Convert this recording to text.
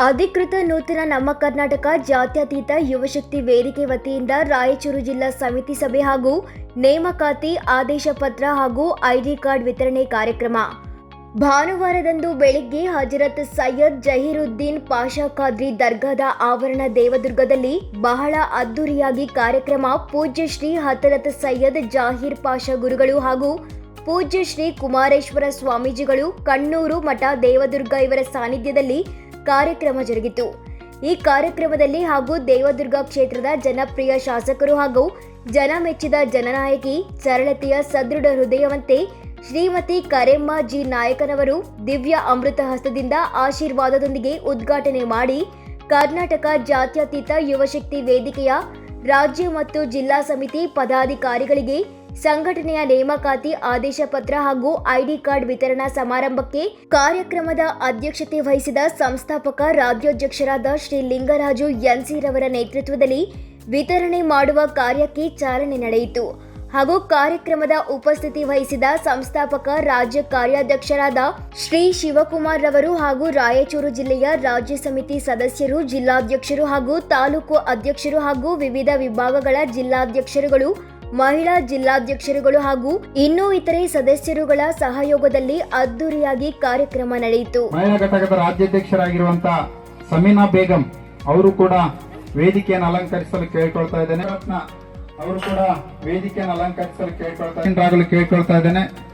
ಅಧಿಕೃತ ನೂತನ ನಮ್ಮ ಕರ್ನಾಟಕ ಜಾತ್ಯತೀತ ಯುವಶಕ್ತಿ ವೇದಿಕೆ ವತಿಯಿಂದ ರಾಯಚೂರು ಜಿಲ್ಲಾ ಸಮಿತಿ ಸಭೆ ಹಾಗೂ ನೇಮಕಾತಿ ಆದೇಶ ಪತ್ರ ಹಾಗೂ ಐಡಿ ಕಾರ್ಡ್ ವಿತರಣೆ ಕಾರ್ಯಕ್ರಮ. ಭಾನುವಾರದಂದು ಬೆಳಿಗ್ಗೆ ಹಜರತ್ ಸೈಯದ್ ಜಹೀರುದ್ದೀನ್ ಪಾಷಾ ಖಾದ್ರಿ ದರ್ಗಾದ ಆವರಣ ದೇವದುರ್ಗದಲ್ಲಿ ಬಹಳ ಅದ್ದೂರಿಯಾಗಿ ಕಾರ್ಯಕ್ರಮ ಪೂಜ್ಯ ಶ್ರೀ ಹತರತ್ ಸೈಯದ್ ಜಾಹೀರ್ ಪಾಷಾ ಗುರುಗಳು ಹಾಗೂ ಪೂಜ್ಯ ಶ್ರೀ ಕುಮಾರೇಶ್ವರ ಸ್ವಾಮೀಜಿಗಳು ಕಣ್ಣೂರು ಮಠ ದೇವದುರ್ಗ ಇವರ ಸಾನ್ನಿಧ್ಯದಲ್ಲಿ ಕಾರ್ಯಕ್ರಮ ಜರುಗಿತು. ಈ ಕಾರ್ಯಕ್ರಮದಲ್ಲಿ ಹಾಗೂ ದೇವದುರ್ಗ ಕ್ಷೇತ್ರದ ಜನಪ್ರಿಯ ಶಾಸಕರು ಹಾಗೂ ಜನ ಮೆಚ್ಚಿದ ಜನನಾಯಕಿ ಸರಳತೆಯ ಸದೃಢ ಹೃದಯವಂತೆ ಶ್ರೀಮತಿ ಕರೆಮ್ಮ ಜಿ ನಾಯಕನವರು ದಿವ್ಯ ಅಮೃತ ಹಸ್ತದಿಂದ ಆಶೀರ್ವಾದದೊಂದಿಗೆ ಉದ್ಘಾಟನೆ ಮಾಡಿ ಕರ್ನಾಟಕ ಜಾತ್ಯತೀತ ಯುವಶಕ್ತಿ ವೇದಿಕೆಯ ರಾಜ್ಯ ಮತ್ತು ಜಿಲ್ಲಾ ಸಮಿತಿ ಪದಾಧಿಕಾರಿಗಳಿಗೆ ಸಂಘಟನೆಯ ನೇಮಕಾತಿ ಆದೇಶ ಪತ್ರ ಹಾಗೂ ಐಡಿ ಕಾರ್ಡ್ ವಿತರಣಾ ಸಮಾರಂಭಕ್ಕೆ ಕಾರ್ಯಕ್ರಮದ ಅಧ್ಯಕ್ಷತೆ ವಹಿಸಿದ ಸಂಸ್ಥಾಪಕ ರಾಜ್ಯಾಧ್ಯಕ್ಷರಾದ ಶ್ರೀ ಲಿಂಗರಾಜು ಎನ್ಸಿ ರವರ ನೇತೃತ್ವದಲ್ಲಿ ವಿತರಣೆ ಮಾಡುವ ಕಾರ್ಯಕ್ಕೆ ಚಾಲನೆ ನಡೆಯಿತು. ಹಾಗೂ ಕಾರ್ಯಕ್ರಮದ ಉಪಸ್ಥಿತಿ ವಹಿಸಿದ ಸಂಸ್ಥಾಪಕ ರಾಜ್ಯ ಕಾರ್ಯಾಧ್ಯಕ್ಷರಾದ ಶ್ರೀ ಶಿವಕುಮಾರ್ ರವರು ಹಾಗೂ ರಾಯಚೂರು ಜಿಲ್ಲೆಯ ರಾಜ್ಯ ಸಮಿತಿ ಸದಸ್ಯರು, ಜಿಲ್ಲಾಧ್ಯಕ್ಷರು ಹಾಗೂ ತಾಲೂಕು ಅಧ್ಯಕ್ಷರು ಹಾಗೂ ವಿವಿಧ ವಿಭಾಗಗಳ ಜಿಲ್ಲಾಧ್ಯಕ್ಷರುಗಳು ಮಹಿಳಾ ಜಿಲ್ಲಾಧ್ಯಕ್ಷರುಗಳು ಹಾಗೂ ಇನ್ನೂ ಇತರೆ ಸದಸ್ಯರುಗಳ ಸಹಯೋಗದಲ್ಲಿ ಅದ್ದೂರಿಯಾಗಿ ಕಾರ್ಯಕ್ರಮ ನಡೆಯಿತು. ಮಹಿಳಾ ಘಟಕದ ರಾಜ್ಯಾಧ್ಯಕ್ಷರಾಗಿರುವಂತಹ ಸಮೀನಾ ಬೇಗಂ ಅವರು ಕೂಡ ವೇದಿಕೆಯನ್ನು ಅಲಂಕರಿಸಲು ಕೇಳಿಕೊಳ್ತಾ ಇದ್ದೇನೆ. ಅವರು ಕೂಡ ವೇದಿಕೆಯನ್ನು ಅಲಂಕರಿಸಲು ಕೇಳ್ಕೊಳ್ತಾ ಇದ್ದೇನೆ. ಕೇಳ್ಕೊಳ್ತಾ ಇದ್ದೇನೆ.